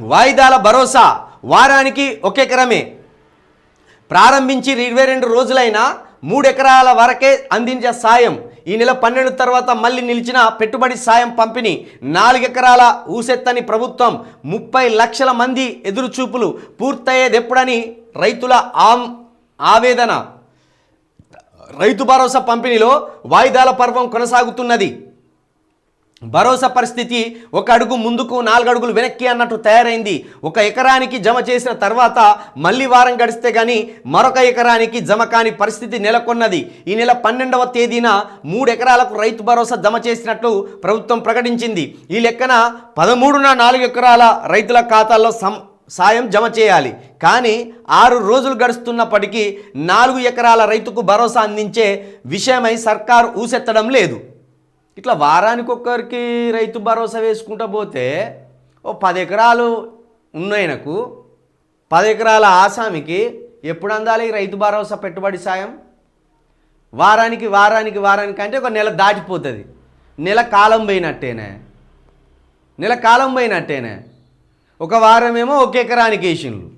వాయిదాల భరోసా వారానికి ఒక ఎకరమే. ప్రారంభించి ఇరవై రెండు రోజులైనా మూడు ఎకరాల వరకే అందించే సాయం. ఈ నెల పన్నెండు తర్వాత మళ్ళీ నిలిచిన పెట్టుబడి సాయం పంపిణీ నాలుగెకరాల ఊసెత్తని ప్రభుత్వం ముప్పై లక్షల మంది ఎదురుచూపులు పూర్తయ్యేది ఎప్పుడని రైతుల ఆమ్ ఆవేదన. రైతు భరోసా పంపిణీలో వాయిదాల పర్వం కొనసాగుతున్నది. భరోసా పరిస్థితి ఒక అడుగు ముందుకు నాలుగు అడుగులు వెనక్కి అన్నట్టు తయారైంది. ఒక ఎకరానికి జమ చేసిన తర్వాత మళ్ళీ వారం గడిస్తే కానీ మరొక ఎకరానికి జమ కాని పరిస్థితి నెలకొన్నది. ఈ నెల పన్నెండవ తేదీన మూడు ఎకరాలకు రైతు భరోసా జమ చేసినట్లు ప్రభుత్వం ప్రకటించింది. ఈ లెక్కన పదమూడున నాలుగు ఎకరాల రైతుల ఖాతాల్లో సం సాయం జమ చేయాలి. కానీ ఆరు రోజులు గడుస్తున్నప్పటికీ నాలుగు ఎకరాల రైతుకు భరోసా అందించే విషయమై సర్కారు ఊసెత్తడం లేదు. ఇట్లా వారానికి ఒక్కరికి రైతు భరోసా వేసుకుంటా పోతే ఓ పది ఎకరాలు ఉన్నాయనకు పది ఎకరాల ఆసామికి ఎప్పుడు అందాలి రైతు భరోసా పెట్టుబడి సాయం? వారానికి వారానికి వారానికి అంటే ఒక నెల దాటిపోతుంది. నెల కాలం పోయినట్టేనే. నెల కాలం పోయినట్టేనే. ఒక వారమేమో ఒక ఎకరానికి వేసిండ్లు.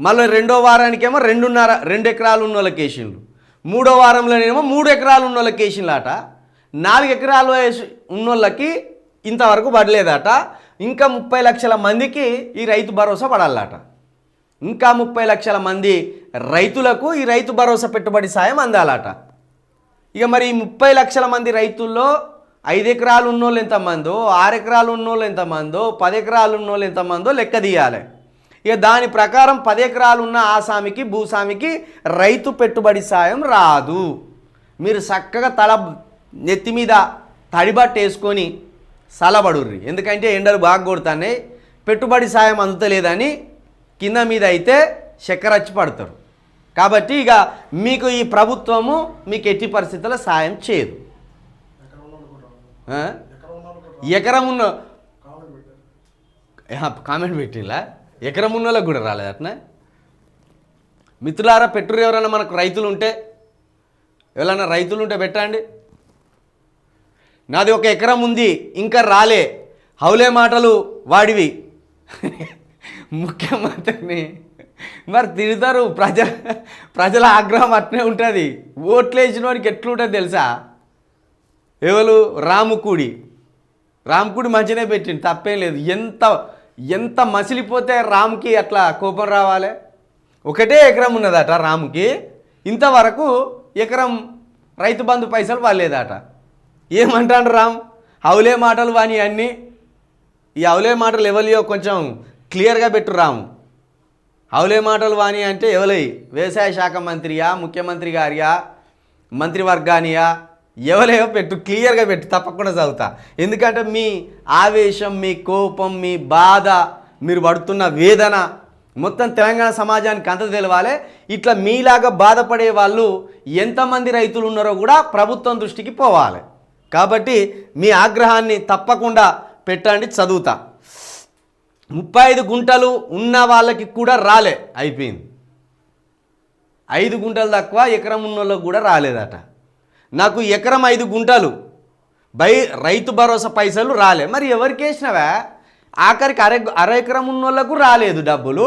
మళ్ళీ రెండో వారానికేమో రెండున్నర రెండు ఎకరాలు ఉన్న వాళ్ళకి వేసిండ్లు. మూడో వారంలోనేమో మూడు ఎకరాలు ఉన్న వాళ్ళకి వేసిండ్లాట. నాలుగు ఎకరాలు ఉన్నోళ్ళకి ఇంతవరకు పడలేదట. ఇంకా ముప్పై లక్షల మందికి ఈ రైతు భరోసా పడాలట. ఇంకా ముప్పై లక్షల మంది రైతులకు ఈ రైతు భరోసా పెట్టుబడి సాయం అందాలట. ఇక మరి ఈ ముప్పై లక్షల మంది రైతుల్లో ఐదు ఎకరాలు ఉన్నోళ్ళు ఎంతమందో ఆరు ఎకరాలు ఉన్నోళ్ళు ఎంతమందో పది ఎకరాలు ఉన్నోళ్ళు ఎంతమందో లెక్క తీయాలి. ఇక దాని ప్రకారం పది ఎకరాలు ఉన్న ఆసామికి భూస్వామికి రైతు పెట్టుబడి సాయం రాదు. మీరు చక్కగా తల నెత్తి మీద తడిబట్ట వేసుకొని సలబడుర్రి. ఎందుకంటే ఎండలు బాగా కొడుతున్నాయి పెట్టుబడి సాయం అందుతలేదని కింద మీద అయితే చక్కెర వచ్చి పడతారు. కాబట్టి ఇక మీకు ఈ ప్రభుత్వము మీకు ఎట్టి పరిస్థితుల్లో సాయం చేయదు. ఎకరం ఉన్న కామెంట్ పెట్టిలా? ఎకరం ఉన్న వాళ్ళకి కూడా రాలేదు అట్నా? మిత్రులారా పెట్టురు ఎవరైనా మనకు రైతులు ఉంటే ఎవరైనా రైతులు ఉంటే పెట్టండి. నాది ఒక ఎకరం ఉంది ఇంకా రాలే. హౌలే మాటలు వాడివి. ముఖ్యమంత్రిని. మరి తిడతారు ప్రజ ప్రజల ఆగ్రహం అట్నే ఉంటుంది. ఓట్లు వేసిన వాడికి ఎట్లుంటుంది తెలుసా? ఎవరు? రాముకుడి. రాముకుడి మంచినే పెట్టింది తప్పేం లేదు. ఎంత ఎంత మసిలిపోతే రాముకి అట్లా కోపం రావాలి? ఒకటే ఎకరం ఉన్నదట రాముకి. ఇంతవరకు ఎకరం రైతు బంధు పైసలు వాళ్ళేదట ఏమంటాడు రామ్? హౌలే మాటలు వాని అన్నీ. ఈ హౌలే మాటలు ఎవలియో కొంచెం క్లియర్గా పెట్టు రాము. హౌలే మాటలు వాణి అంటే ఎవలై? వ్యవసాయ శాఖ మంత్రియా ముఖ్యమంత్రి గారియా మంత్రివర్గానియా? ఎవలేవో పెట్టు క్లియర్గా పెట్టు తప్పకుండా చదువుతా. ఎందుకంటే మీ ఆవేశం మీ కోపం మీ బాధ మీరు పడుతున్న వేదన మొత్తం తెలంగాణ సమాజానికి అంత తెలవాలి. ఇట్లా మీలాగా బాధపడే వాళ్ళు ఎంతమంది రైతులు ఉన్నారో కూడా ప్రభుత్వం దృష్టికి పోవాలి. కాబట్టి మీ ఆగ్రహాన్ని తప్పకుండా పెట్టండి చదువుతా. ముప్పై ఐదు గుంటలు ఉన్న వాళ్ళకి కూడా రాలే అయిపోయింది. ఐదు గుంటలు తక్కువ ఎకరం ఉన్న వాళ్ళకి కూడా రాలేదట. నాకు ఎకరం ఐదు గుంటలు బై రైతు భరోసా పైసలు రాలే. మరి ఎవరికి వేసినవా? ఆఖరికి అర అర ఎకరం ఉన్న వాళ్ళకు రాలేదు డబ్బులు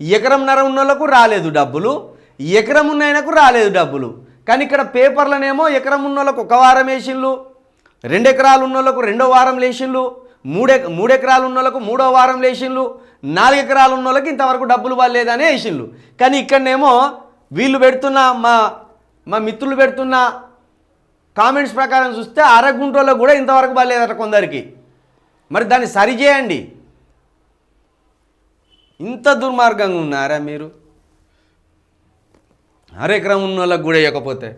ఎకరంన్నర ఉన్న వాళ్ళకు రాలేదు డబ్బులు ఎకరం ఉన్నయనకు రాలేదు డబ్బులు. కానీ ఇక్కడ పేపర్లనేమో ఎకరం ఉన్న వాళ్ళకు ఒక వారం వేసిండ్లు రెండు ఎకరాలు ఉన్న వాళ్ళకు రెండో వారం లేచిండ్లు మూడే మూడు ఎకరాలు ఉన్న వాళ్ళకు మూడో వారం లేచిండ్లు నాలుగు ఎకరాలు ఉన్న వాళ్ళకి ఇంతవరకు డబ్బులు పడలేదని వేసిండ్లు. కానీ ఇక్కడనేమో వీళ్ళు పెడుతున్న మా మా మిత్రులు పెడుతున్న కామెంట్స్ ప్రకారం చూస్తే అరగుంటలో కూడా ఇంతవరకు పడలేదట కొందరికి. మరి దాన్ని సరిచేయండి. ఇంత దుర్మార్గంగా ఉన్నారా మీరు? అరెకరం ఉన్న వాళ్ళకి కూడా ఇవ్వకపోతే